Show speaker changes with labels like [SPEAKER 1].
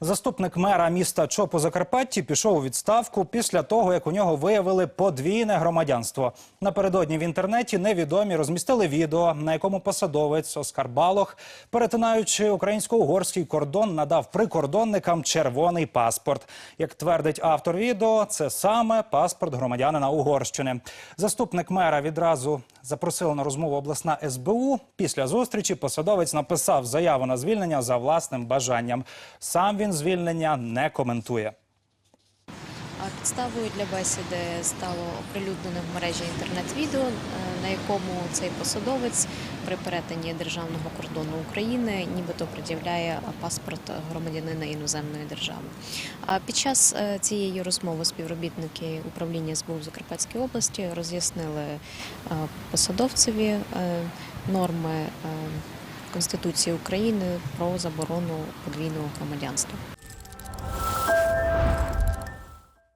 [SPEAKER 1] Заступник мера міста Чоп у Закарпатті пішов у відставку після того, як у нього виявили подвійне громадянство. Напередодні в інтернеті невідомі розмістили відео, на якому посадовець Оскар Балох, перетинаючи українсько-угорський кордон, надав прикордонникам червоний паспорт. Як твердить автор відео, це саме паспорт громадянина Угорщини. Заступник мера відразу запросила на розмову обласна СБУ. Після зустрічі посадовець написав заяву на звільнення за власним бажанням. Сам він звільнення не коментує.
[SPEAKER 2] Підставою для бесіди стало оприлюднене в мережі інтернет-відео, е, на якому цей посадовець при перетині державного кордону України нібито пред'являє паспорт громадянина іноземної держави. А під час е, цієї розмови співробітники управління СБУ в Закарпатській області роз'яснили е, посадовцеві норми Конституції України про заборону подвійного громадянства.